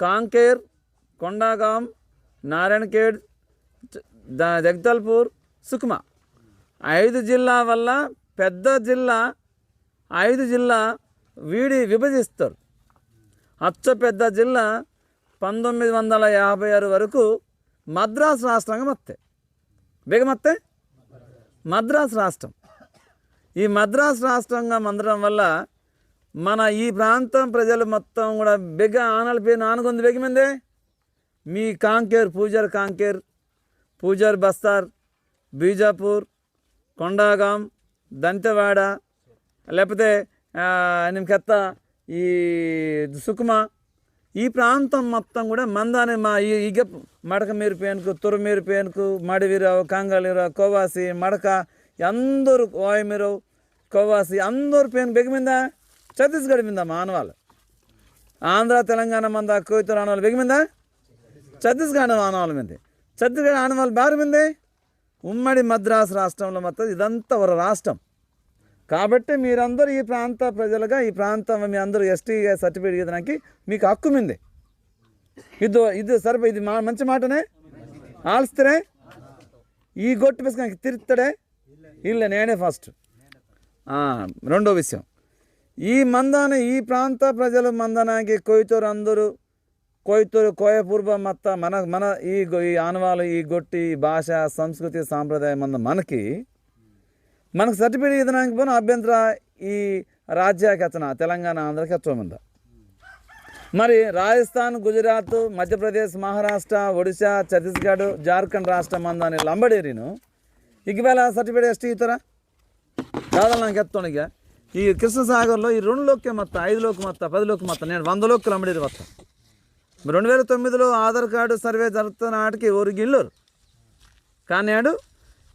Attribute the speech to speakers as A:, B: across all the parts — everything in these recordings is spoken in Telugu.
A: కాంకేర్ కొండాగాం నారాయణఖేడ్ ద- జగదల్పూర్ సుక్మా. ఐదు జిల్లా వల్ల పెద్ద జిల్లా ఐదు జిల్లా వీడి విభజిస్తారు. అచ్చ పెద్ద జిల్లా పంతొమ్మిది వందల యాభై ఆరు వరకు మద్రాసు రాష్ట్రంగా మత్తే బిగమత్తే మద్రాసు రాష్ట్రం. ఈ మద్రాసు రాష్ట్రంగా మందడం వల్ల మన ఈ ప్రాంతం ప్రజలు మొత్తం కూడా బెగ్గ ఆనల పేరు ఆనుకుంది బెగమందే మీ కాంకేర్ పూజార్ కాంకేర్ పూజార్ బస్తార్ బీజాపూర్ కొండాగాం దంతెవాడ లేకపోతే నిమ్కెత్త ఈ సుకుమ ఈ ప్రాంతం మొత్తం కూడా మందాని మా ఈ ఇగ మడక మీరు పేనుకు తురుమీరు పేనుకు మడివీరావు కాంగళీరావు కోవాసి మడక అందరూ ఓయమీరావు కోవాసి అందరూ పేను బెగిమిందా ఛత్తీస్గఢ్ మిందా మానవాళ్ళు? ఆంధ్ర తెలంగాణ మంద కోయితూరు ఆనవాళ్ళు బెగిమిందా ఛత్తీస్గఢ్ ఆనవాళ్ళ మీద. ఛత్తీస్గఢ్ ఆనవాళ్ళు బారు మిందే? ఉమ్మడి మద్రాసు రాష్ట్రంలో మొత్తం ఇదంతా ఒక రాష్ట్రం. కాబట్టి మీరందరూ ఈ ప్రాంత ప్రజలుగా ఈ ప్రాంతం మీ అందరూ ఎస్టీ సర్టిఫికేట్ ఇవ్వడానికి మీకు హక్కు మింది. ఇది ఇది సరిపో ఇది మా మంచి మాటనే? ఆల్స్తరే ఈ గొట్టు పిసుకొని తిరుత్తడే? ఇల్లు నేనే ఫస్ట్. రెండో విషయం. ఈ మందాన ఈ ప్రాంత ప్రజలు మందనానికి కొయితూరు అందరూ కొయితూరు కోయపూర్వ మత్త మన మన ఈ గొ- ఈ ఆనవాళ్ళు ఈ గొట్టి భాష సంస్కృతి సాంప్రదాయం మంద మనకి మనకు సర్టిఫికేట్ ఇదనానికి పోయిన అభ్యంతర ఈ రాజ్యాకెత్తన తెలంగాణ ఆంధ్రకి మరి రాజస్థాన్ గుజరాత్ మధ్యప్రదేశ్ మహారాష్ట్ర ఒడిశా ఛత్తీస్గఢ్ జార్ఖండ్ రాష్ట్రం మందాని లంబడేరిను. ఇకవేళ సర్టిఫికేట్ ఎస్టీ ఇతరా దాదాపు నాకు ఎత్తాను ఇక ఈ కృష్ణసాగర్లో ఈ రెండు లోకే మొత్తం ఐదు లోకి మొత్తం పది లోకి మొత్తం నేను వంద లోకి అమ్మడేది మొత్తం రెండు వేల తొమ్మిదిలో ఆధార్ కార్డు సర్వే జరుగుతున్న నాటికి ఊరు ఇల్లురు కానీ ఆడు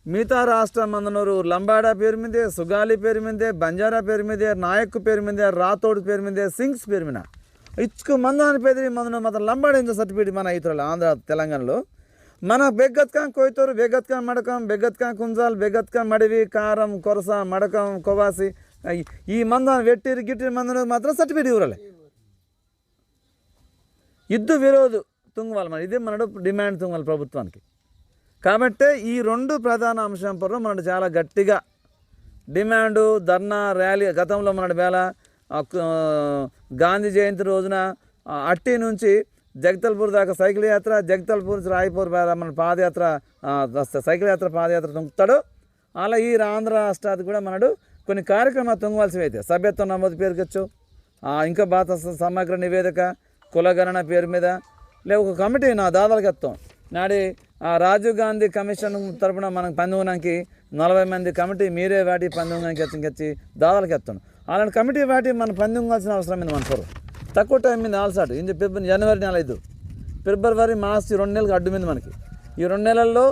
A: మిగతా రాష్ట్రం అందనూరు లంబాడా పేరు మీదే సుగాలి పేరు మీదే బంజారా పేరు మీదే నాయక్ పేరు మీదే రాతోడు పేరు మీదే సింగ్స్ పేరు మీద ఇచ్చుకు మందాని పేరు మందన మాత్రం లంబాడా ఇంత సర్టిఫికేట్ మన ఇతరులు ఆంధ్ర తెలంగాణలో. మన బెగ్గత్కాం కోయితూరు బెగ్గత్కాం మడకం బెగ్గత్కాం కుంజాల్ బెగ్గత్కాం మడివి కారం కొరస మడకం కొవాసి ఈ- ఈ మందాన్ని వెట్టిరి గిట్టిరి మందన మాత్రం సర్టిఫికేట్ ఇవ్వలే యుద్ధ విరోధు తుంగవాలి మన ఇదే మనడు డిమాండ్ తుంగాలి ప్రభుత్వానికి. కాబట్టి ఈ రెండు ప్రధాన అంశం పరం మనడు చాలా గట్టిగా డిమాండు ధర్నా ర్యాలీ గతంలో మనడు వేళ గాంధీ జయంతి రోజున అట్టి నుంచి జగతల్పూర్ దాకా సైకిల్ యాత్ర జగతల్పూర్ నుంచి రాయపూర్ వేళ మన పాదయాత్ర సైకిల్ యాత్ర పాదయాత్ర తొంగుతాడు. అలా ఈ ఆంధ్ర రాష్ట్రాది కూడా మనడు కొన్ని కార్యక్రమాలు తుంగవలసివి అయితే సభ్యత్వం నమోదు పేరుకొచ్చు. ఇంకా భారత సమగ్ర నివేదిక కులగణన పేరు మీద లే ఒక కమిటీ నా దాదాలకు ఎత్తాం నాడి ఆ రాజీవ్ గాంధీ కమిషన్ తరపున మనం పందుకోవడానికి నలభై మంది కమిటీ మీరే వాటి పందుకోవడానికి ఎత్తుకొచ్చి దాదాలకు ఎత్తాను అలాంటి కమిటీ వాటి మనం పందుకోవాల్సిన అవసరం మీద మనసు తక్కువ టైం మీద ఆల్సాడు ఇది ఫిబ్రవరి జనవరి నెల ఐదు. ఫిబ్రవరి మార్చి రెండు నెలలకు అడ్డు మీద మనకి. ఈ రెండు నెలల్లో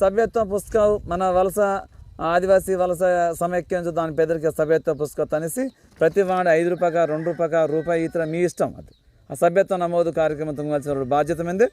A: సభ్యత్వం పుస్తకం మన వలస ఆదివాసీ వలస సమైక్యం దాని పెద్దరికి సభ్యత్వ పుస్తకం అనేసి ప్రతి వాడు ఐదు రూపాయ రెండు రూపాయ రూపాయి ఇతర మీ ఇష్టం అది. ఆ సభ్యత్వ నమోదు కార్యక్రమం తుంగాల్సిన బాధ్యత మీద.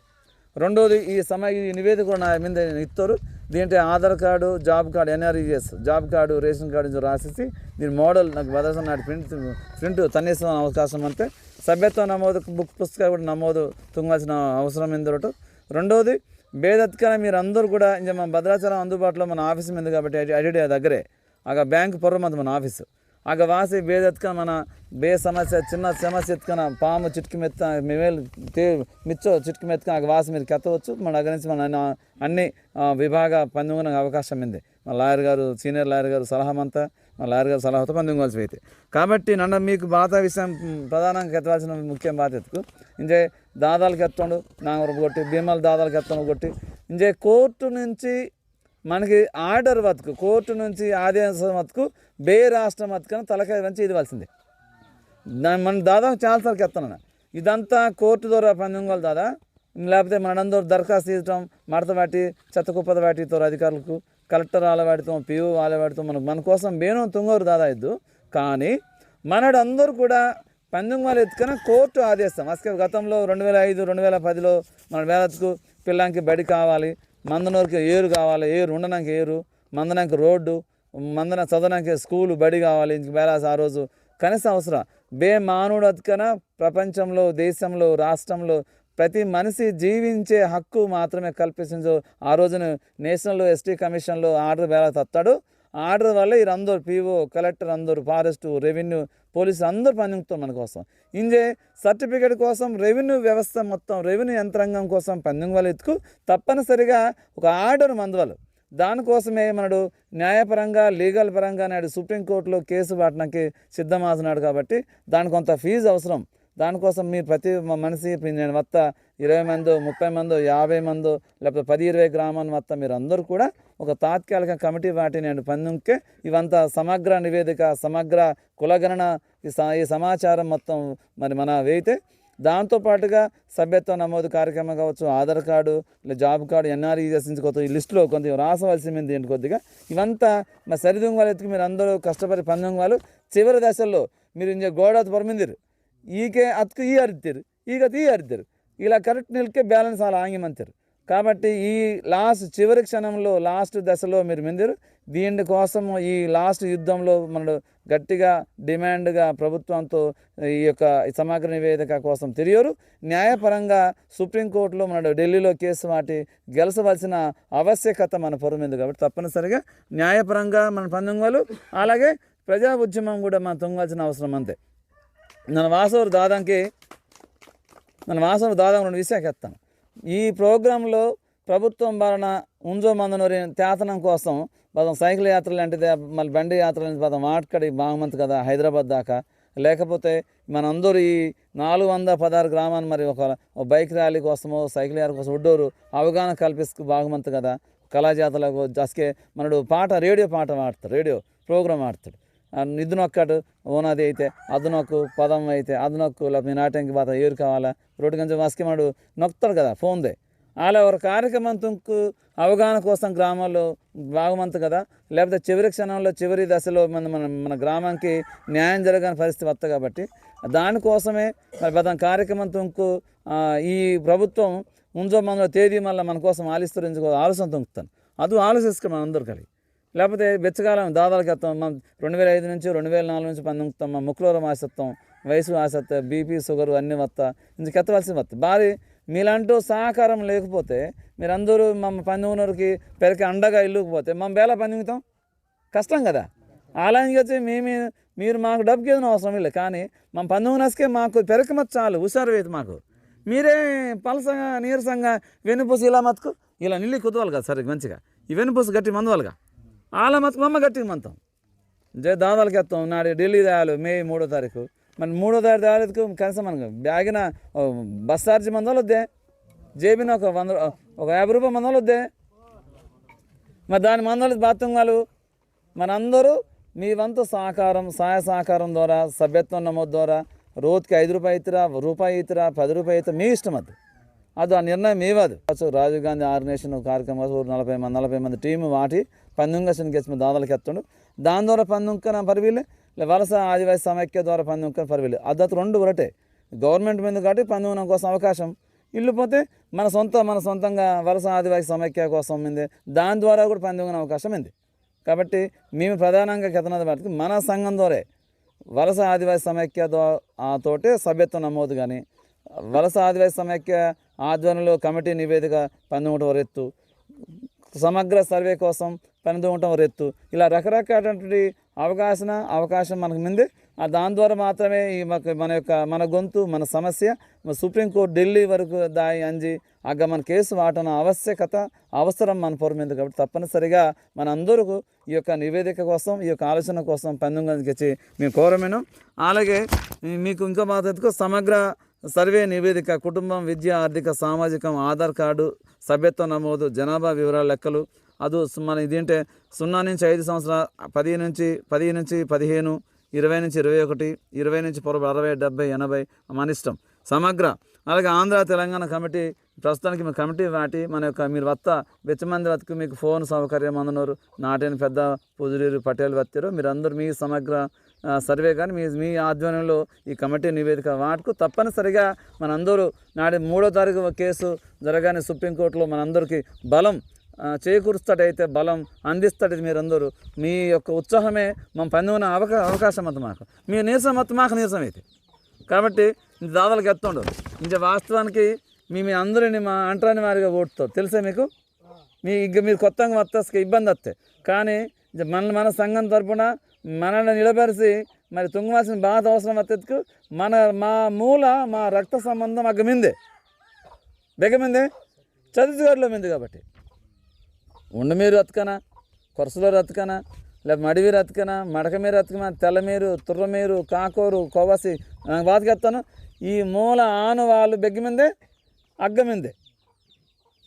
A: రెండోది ఈ సమయ ఈ నివేదిక కూడా నా మీద ఇస్తారు. దీంట్లో Aadhaar card job card NRES job card ration card నుంచి రాసేసి దీని మోడల్ నాకు భద్రత నాటి ప్రింట్ ప్రింట్ తన్నేసిన అవకాశం అంతే. సభ్యత్వ నమోదు బుక్ పుస్తకాలు కూడా నమోదు తుంగాల్సిన అవసరం ఎందుకు రెండోది బేదత్కన మీరు అందరూ కూడా ఇంకా మన భద్రాచలం అందుబాటులో మన ఆఫీస్ ఉంది కాబట్టి ఐడి దగ్గరే. ఆగ బ్యాంక్ పొర్రమంది మన ఆఫీసు. ఆగ వాసి బేదత్కన మన బే సమస్య చిన్న సమస్య ఎత్తుకన పాము చిట్కి మెత్త మేమేలు తే మిచ్చో చిట్కి మెత్తుకన ఆగ వాసి మీరు కెత్తవచ్చు మన దగ్గర నుంచి మన అన్ని- విభాగ పందుకునే అవకాశం ఉంది. మా లాయర్ గారు సీనియర్ లాయర్ గారు సలహా అంతా మా లాయర్ గారు సలహాతో పందుకోవాల్సి అయితే కాబట్టి నన్ను మీకు బాధ విషయం ప్రధానంగా ఎత్తవలసిన ముఖ్యం బాధ్యతకు. ఇంజే దాదాలకు ఎత్తండు నా కొట్టి భీమాలు దాదాలకు ఎత్తండు కొట్టి. ఇంకే కోర్టు నుంచి మనకి ఆర్డర్ బతుకు కోర్టు నుంచి ఆదేశం బతుకు బే రాష్ట్రం బతుకని తలకాయ వంచి ఇదివలసిందే. దాన్ని మన దాదాపు చాలాసార్లు ఎత్తాను ఇదంతా కోర్టు ద్వారా పందెంగోలు దాదా. లేకపోతే మనందరూ దరఖాస్తు తీయటం మడత వాటి చెత్త కుప్పత వాటితో అధికారులకు కలెక్టర్ వాళ్ళ వాటితో పిఓ వాళ్ళ మనకు మన కోసం బేనం తుంగోరు దాదా ఇద్దు. కానీ మనడందరూ కూడా పంతొమ్మిది వందల ఎత్తుకన కోర్టు ఆదేశం. అసలు గతంలో రెండు వేల ఐదు రెండు వేల పదిలో మన వేలకు పిల్లానికి బడి కావాలి మందనూరుకి ఏరు కావాలి ఏరు ఉండడానికి ఏరు మందనానికి రోడ్డు మందన చదవడానికి స్కూలు బడి కావాలి ఇంక వేళ ఆ రోజు. కనీసం అవసరం. బే మానవుడు అతికన ప్రపంచంలో దేశంలో రాష్ట్రంలో ప్రతి మనిషి జీవించే హక్కు మాత్రమే కల్పించు ఆ రోజున నేషనల్ ఎస్టీ కమిషన్లో ఆర్డర్ వేళ తత్తాడు ఆర్డర్ వల్ల వీరందరూ పీఓ కలెక్టర్ అందరూ ఫారెస్ట్ రెవెన్యూ పోలీసు అందరూ పనిముతారు మన కోసం. ఇంజే సర్టిఫికేట్ కోసం రెవెన్యూ వ్యవస్థ మొత్తం రెవెన్యూ యంత్రాంగం కోసం పందెం ఎత్తుకు తప్పనిసరిగా ఒక ఆర్డర్ మందువలు. దానికోసమే మనడు న్యాయపరంగా లీగల్ పరంగా నాడు సుప్రీంకోర్టులో కేసు పట్టడానికి సిద్ధమవుతున్నాడు కాబట్టి దానికి కొంత ఫీజు అవసరం. దానికోసం మీరు ప్రతి మనిషి నేను మొత్తం ఇరవై మందో ముప్పై మందో యాభై మందో లేకపోతే పది ఇరవై గ్రామాలు మొత్తం మీరు అందరూ కూడా ఒక తాత్కాలిక కమిటీ వాటి నేను పందుకే ఇవంతా సమగ్ర నివేదిక సమగ్ర కులగణన ఈ స- ఈ సమాచారం మొత్తం మరి మన వేయితే దాంతోపాటుగా సభ్యత్వ నమోదు కార్యక్రమం కావచ్చు ఆధార్ కార్డు లేదా జాబ్ కార్డు ఎన్ఆర్ఈఎస్ నుంచి కొత్త ఈ లిస్టులో కొంత రాసవలసింది ఏంటి కొద్దిగా. ఇవంతా మా సరిదొంగ వాళ్ళకి మీరు అందరూ కష్టపడి పందొంగ వాళ్ళు చివరి దశల్లో మీరు ఇంజ గోడ పొరమిందిరు ఈకే అత్కు ఈ అరితారు ఈగ ఈ అరితారు ఇలా కరెక్ట్ నిలికే బ్యాలెన్స్ అలా ఆంగిమంతారు కాబట్టి ఈ లాస్ట్ చివరి క్షణంలో లాస్ట్ దశలో మీరు మిందిరు దీని కోసం ఈ లాస్ట్ యుద్ధంలో మన గట్టిగా డిమాండ్గా ప్రభుత్వంతో ఈ యొక్క సమగ్ర నివేదిక కోసం తిరిగారు న్యాయపరంగా సుప్రీంకోర్టులో మన ఢిల్లీలో కేసు వాటి గెలచవలసిన ఆవశ్యకత మన పొరమింది కాబట్టి తప్పనిసరిగా న్యాయపరంగా మన పందొంగలు అలాగే ప్రజా ఉద్యమం కూడా మనం తొంగాల్సిన అవసరం అంతే ನನ್ನ వాసవరు దాదాకి ನನ್ನ వాసవరు దాదాపు రెండు విషయాలు చెప్తాను ఈ ప్రోగ్రాంలో ప్రభుత్వం వలన ఉంజో మందనూరి తేతనం కోసం పదం సైకిల్ యాత్ర లాంటిది మళ్ళీ బండి యాత్ర లాంటిది పదం మాట్కడి బాగుమంది కదా హైదరాబాద్ దాకా లేకపోతే మనందరూ ఈ నాలుగు వందల పదహారు గ్రామాన్ని మరి ఒక ఒక బైక్ ర్యాలీ కోసమో సైకిల్ యాత్ర కోసం ఉడ్డోరు అవగాహన కల్పిస్తూ బాగుమంది కదా కళాజాతలకు జస్కే మనడు పాట రేడియో పాట పాడతాడు రేడియో ప్రోగ్రామ్ ఆడతాడు ఇది నొక్కడు ఓనాది అయితే అది నొక్కు పదం అయితే అది నొక్కు లేకపోతే మీ బాత ఏరు కావాలా? రోడ్డు కొంచెం మస్కిమాడు నొక్కుతాడు కదా ఫోన్దే. అలా ఒక కార్యక్రమం తుంకు అవగాహన కోసం గ్రామాల్లో బాగుమంత కదా లేకపోతే చివరి క్షణంలో చివరి దశలో మన మన మన గ్రామానికి న్యాయం జరగని పరిస్థితి వస్తుంది కాబట్టి దానికోసమే మరి కార్యక్రమం తుంకు ఈ ప్రభుత్వం ఉంజో మనలో తేదీ మళ్ళీ మన కోసం ఆలిస్తరించుకో ఆలోచన తుంకుతాను అది ఆలోచిస్తాం మన అందరు కలిగి. లేకపోతే బెచ్చకాలం దాదాలకు ఎత్తాం మనం రెండు వేల ఐదు నుంచి రెండు వేల నాలుగు నుంచి పందుతాం మా ముక్కులో ఆశత్వం వయసు ఆసత్త బీపీ షుగర్ అన్నీ వస్తా ఇందుకు ఎత్తవలసింది వస్తా భారీ మీలాంటూ సహకారం లేకపోతే మీరందరూ మమ్మ పందుగునరికి పెరక అండగా ఇల్లుకుపోతే మనం బేలా పందుగుతాం కష్టం కదా. అలాగే వచ్చి మేము మీరు మాకు డబ్బుకి ఏదైనా అవసరం లేదు. కానీ మా పందుగునస్కే మాకు పెరకమత్ చాలు? హుషారు వేది మాకు. మీరే పలసంగా నీరసంగా వెనుపూసి ఇలా మతుకు ఇలా నిల్లి కుదవాలి కదా సరే మంచిగా. ఈ వెనుపూసి గట్టి మందువాలుగా వాళ్ళ మతుకు మమ్మ గట్టిగా మంతాం. జే దాదాలకి ఎత్తాం నాడు ఢిల్లీ దాయాలు మే మూడో తారీఖు. మరి మూడో తారీఖు దాయాలకు కనీసం మనకు బ్యాగిన బస్ ఛార్జ్ మందోళ్ళు వద్దే. జేబిన ఒక వంద ఒక యాభై రూపాయల మందోళ్ళు వద్దే. మరి దాని మందోళ్ళు బాత్రూంగాలు మనందరూ మీ వంతు సహకారం సహాయ సహకారం ద్వారా సభ్యత్వం నమోదు ద్వారా రోజుకి ఐదు రూపాయలు ఇతరా రూపాయి ఇతరా పది రూపాయలు ఇతర మీ ఇష్టం అది. అది ఆ నిర్ణయం మీవదు. రాజీవ్ గాంధీ ఆర్గనైజేషన్ కార్యక్రమం నలభై మంది నలభై మంది టీము వాటి పందుంగ గెలిచిన దాదాలకు ఎత్తుండు. దాని ద్వారా పందుంకన పరివీలు వలస ఆదివాసి సమైక్య ద్వారా పందుంకన పరివీలు అద్దతు రెండు ఒకటే గవర్నమెంట్ మీద కాబట్టి పందుకున్న కోసం అవకాశం. ఇల్లు పోతే మన సొంత మన సొంతంగా వలస ఆదివాసి సమైక్య కోసం ఉంది. దాని ద్వారా కూడా పందుకునే అవకాశం ఉంది. కాబట్టి మేము ప్రధానంగా కెతనది వాటికి మన సంఘం ద్వారా వలస ఆదివాసి సమైక్య ద్వా- తోటే సభ్యత్వం నమోదు కానీ వలస ఆదివాసి సమైక్య ఆధ్వర్యంలో కమిటీ నివేదిక పంతొమ్మిది వరెత్తు సమగ్ర సర్వే కోసం పనితో రెత్తు ఇలా రకరకాలైనటువంటి అవకాశన అవకాశం మనకు ముందే. దాని ద్వారా మాత్రమే ఈ మన యొక్క మన గొంతు మన సమస్య సుప్రీంకోర్టు ఢిల్లీ వరకు దాయి అంజి అగ్గ మన కేసు వాటన ఆవశ్యకత అవసరం మన పొరమింది కాబట్టి తప్పనిసరిగా మన అందరూ ఈ యొక్క నివేదిక కోసం ఈ యొక్క ఆలోచన కోసం పందొమ్మిది మేము కోరమేను. అలాగే మీకు ఇంకో మాత్రం సమగ్ర సర్వే నివేదిక కుటుంబం విద్య ఆర్థిక సామాజికం ఆధార్ కార్డు సభ్యత్వ నమోదు జనాభా వివరాల లెక్కలు. అది మన ఇదేంటే సున్నా నుంచి ఐదు సంవత్సరాలు పది నుంచి పది నుంచి పదిహేను ఇరవై నుంచి ఇరవై ఒకటి ఇరవై నుంచి పొరవ అరవై డెబ్బై ఎనభై మన ఇష్టం. సమగ్ర. అలాగే ఆంధ్ర తెలంగాణ కమిటీ ప్రస్తుతానికి మీ కమిటీ వాటి మన యొక్క మీరు వత్త బెచ్చమంది వత్తకు మీకు ఫోన్ సౌకర్యం అందనరు. నాటిన పెద్ద పూజలీరు పటేల్ వత్తారు. మీరందరూ మీ సమగ్ర సర్వే కానీ మీ మీ ఆధ్వర్యంలో ఈ కమిటీ నివేదిక వాటికు తప్పనిసరిగా మనందరూ నాడు మూడో తారీఖు కేసు జరగానే సుప్రీంకోర్టులో మనందరికీ బలం చేకూరుస్తాడైతే బలం అందిస్తాడు మీరందరూ మీ యొక్క ఉత్సాహమే మా పందుకునే అవకా అవకాశం అంత మాకు. మీ నీరసం మొత్తం మాకు నీరసం అయితే. కాబట్టి దావలకి దాదాలకు ఎత్తుండు వాస్తవానికి మీ మీ అందరిని మా అంటరాని వారిగా ఓటుతారు. తెలుసా మీకు? మీ ఇక మీరు కొత్తగా వస్తే ఇబ్బంది వస్తాయి కానీ మన మన సంఘం తరపున మనల్ని నిలబెరిసి మరి తుంగవాల్సిన బాధ అవసరం వత్తకు మన మా మూల మా రక్త సంబంధం అగ్గమిందే. బెగమిందే ఛత్తీస్గఢ్లో మింది కాబట్టి. ఉండమీరు అతకనా? కొరసలో రతకనా లేక మడివీరు అతకనా? మడకమీరు అతకనా తెల్లమీరు తుర్రమీరు కాకోరు కోవసి నాకు బాధకెత్తాను ఈ మూల ఆను వాళ్ళు బెగ్గమిందే? అగ్గమిందే.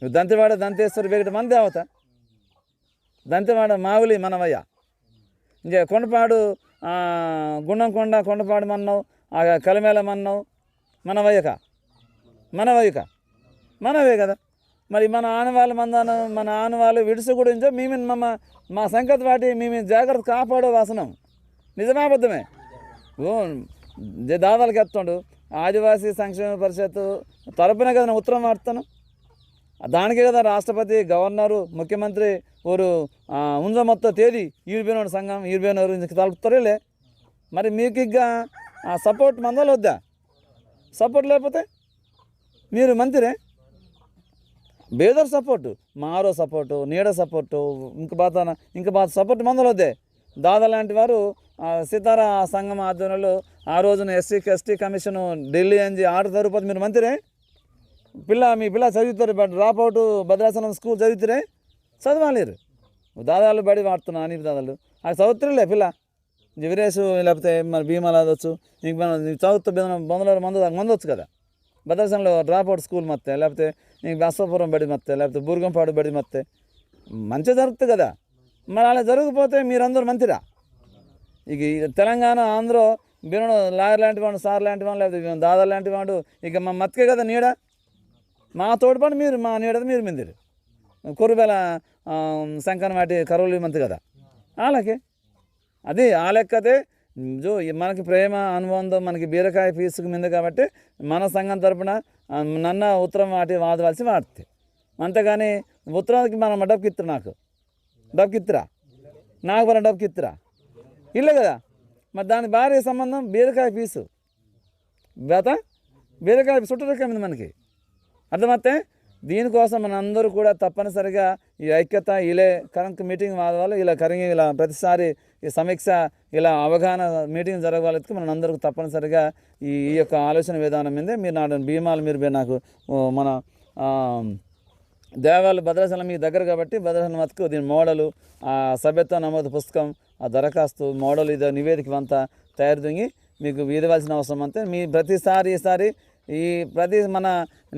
A: నువ్వు దంతెవాడ దంతేశ్వరి బెగట మన దేవత. దంతివాడ మావులి మనవయ్య. కొండపాడు ఆ, గుండం కొండ కొండపాడు మన్నావు ఆ కలిమేల మన్నావు మనవయ్యక. మనవయ్యక. మనవే కదా. మరి మన ఆనవాళ్ళ మందాను మన ఆనవాళ్ళు విడుసు గురించి మేము మమ్మ మా సంకత వాటి మేము జాగ్రత్త కాపాడో వాసనం. నిజమాబద్ధమే ఓ దే- దాదాలకు ఆదివాసీ సంక్షేమ పరిషత్ తరపున కదా నేను ఉత్తరం వాడతాను. దానికే కదా రాష్ట్రపతి గవర్నరు ముఖ్యమంత్రి ఊరు ఉంజ మొత్తం తేదీ ఈడిపోయినోడు సంఘం ఈడిపోయినోరు ఇంక తలుపుతారేలే మరి మీకు ఇక ఆ సపోర్ట్ మందలు వద్దా సపోర్ట్ లేకపోతే మీరు మంత్రే బేదర్ సపోర్టు మారో సపోర్టు నీడ సపోర్టు ఇంక బాత ఇంక బాధ సపోర్ట్ మందలు వద్దే దాదా లాంటి వారు ఆ, సితారా సంఘం ఆధ్వర్యంలో ఆ రోజున ఎస్సీ ఎస్టీ కమిషన్ ఢిల్లీ అని ఆర్డర్ తరుపతి మీరు మంత్రే పిల్ల మీ పిల్ల చదువుతారు బట్ డ్రాప్ అవుట్ భద్రాసనం స్కూల్ చదువుతారే చదవాలేరు. దాదాలు బడి వాడుతున్నా అని దాదాలు. అది చదువుతులే పిల్ల. జివరేసు లేకపోతే మరి భీమాలు అదొచ్చు నీకు మనం చదువుతూ బొందల మందు మందొచ్చు కదా. భద్రాచలంలో డ్రాప్ అవుట్ స్కూల్ మత్తే లేకపోతే నీకు బస్వపురం బడి మత్తే లేకపోతే బూర్గంపాడు బడి మత్తే మంచిగా జరుగుతుంది కదా. మరి అలా జరగకపోతే మీరందరూ మంచిరా ఇక తెలంగాణ ఆంధ్ర బినడు లాయర్ లాంటి వాడు సార్ లాంటి వాడు లేకపోతే దాదా లాంటి వాడు ఇక మా మత్కే కదా నీడ. మా తోడుపడి మీరు మా నీడ మీరు మిందిరు. కురుబెల శంకర్ వాటి కరువులు మంత్ కదా. అలాగే అది ఆ లెక్కతే జో మనకి ప్రేమ అనుబంధం మనకి బీరకాయ పీసుకు మింది కాబట్టి మన సంఘం తరపున నన్న ఉత్తరం వాటి వాదవలసి వాడితే. అంతేగాని ఉత్తరానికి మనం డబ్బుకిత్తరు నాకు. డబ్బుకిత్తురా? నాకు మన డబ్బుకిత్తురా? ఇల్లే కదా. మరి దాని భార్య సంబంధం బీరకాయ పీసు. బేత? బీరకాయ చుట్టూ ఉంది మనకి. అర్థమైతే దీనికోసం మనందరూ కూడా తప్పనిసరిగా ఈ ఐక్యత ఇలా కరెంట్ మీటింగ్ వాళ్ళు ఇలా కరిగి ఇలా ప్రతిసారి ఈ సమీక్ష ఇలా అవగాహన మీటింగ్ జరగవాలకి మన అందరికీ తప్పనిసరిగా ఈ ఈ యొక్క ఆలోచన విధానం మీదే మీరు నా భీమాలు మీరు నాకు మన దేవాలు దేవాలయ భద్రాచలం మీ దగ్గర కాబట్టి భద్రాచలం మతుకు దీని మోడలు ఆ సభ్యత్వ నమోదు పుస్తకం ఆ దరఖాస్తు మోడల్ ఇదో నివేదిక అంతా తయారు దొంగి మీకు వీదవలసిన అవసరం అంతే. మీ ప్రతిసారి ఈసారి ఈ ప్రతి మన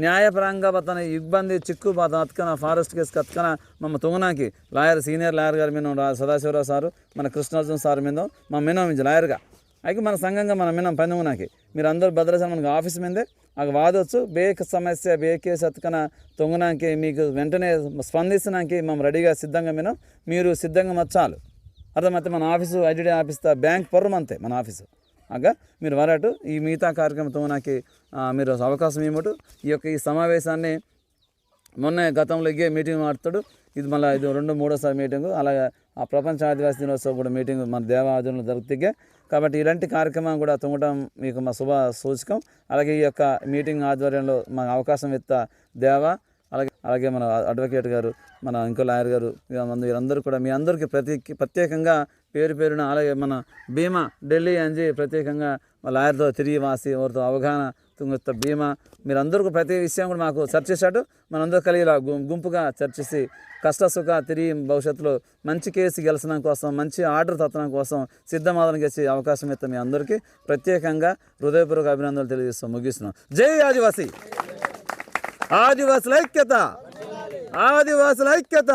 A: న్యాయపరంగా బతన ఇబ్బంది చిక్కు బాధ అతకన ఫారెస్ట్ కేసు అతకన మమ్మ తుంగనాకి లాయర్ సీనియర్ లాయర్ గారు మీద సదాశివరావు సారు మన కృష్ణార్జున్ సార్ మీద మా మినం నుంచి లాయర్గా. అయితే మన సంఘంగా మన మినం పందుగునాకి మీరు అందరూ భద్రాచలం మనకు ఆఫీస్ మీదే అక్కడ వాదొచ్చు బేక్ సమస్య బేకే సత్కన తొంగనాకి మీకు వెంటనే స్పందించడానికి మేము రెడీగా సిద్ధంగా మినం మీరు సిద్ధంగా మచ్చాలు. అర్థమైతే మన ఆఫీసు ఐడిడి ఆఫీస్ బ్యాంక్ పొర్రం అంతే మన ఆఫీసు. ఆగ మీరు వరటు ఈ మిగతా కార్యక్రమంతో నాకు మీరు అవకాశం ఇవ్వటు ఈ యొక్క ఈ సమావేశాన్ని మొన్న గతంలో ఇగే మీటింగ్ మాట్లాడు ఇది మళ్ళీ ఇది రెండు మూడోసారి మీటింగ్. అలాగే ఆ ప్రపంచ ఆదివాసీ దినోత్సవం కూడా మీటింగ్ మన దేవాలయంలో జరుగుతాయి కాబట్టి ఇలాంటి కార్యక్రమం కూడా తుంగటం మీకు మా శుభ సూచకం. అలాగే ఈ యొక్క మీటింగ్ ఆధ్వర్యంలో మా అవకాశం ఇస్తా దేవ అలాగే అలాగే మన అడ్వకేట్ గారు మన ఇంకో లాయర్ గారు వీరందరూ వీరందరూ కూడా మీ అందరికీ ప్రతి ప్రత్యేకంగా పేరు పేరున అలాగే మన భీమా ఢిల్లీ అని ప్రత్యేకంగా మా లాయర్తో తిరిగి వాసి వారితో అవగాహన తుంగొత్త భీమా. మీరందరికీ ప్రతి విషయం కూడా మాకు చర్చించాడు మనందరూ కలిగి ఇలా గుంపుగా చర్చిసి కష్ట సుఖ తిరిగి భవిష్యత్తులో మంచి కేసు గెలచడం కోసం మంచి ఆర్డర్ తత్తడం కోసం సిద్ధమాదన చేసే అవకాశం ఇస్తాం మీ అందరికీ ప్రత్యేకంగా హృదయపూర్వక అభినందనలు తెలియజేస్తాం ముగిస్తున్నాం. జై ఆదివాసి! ఆదివాసుల ఐక్యత! ఆదివాసుల ఐక్యత!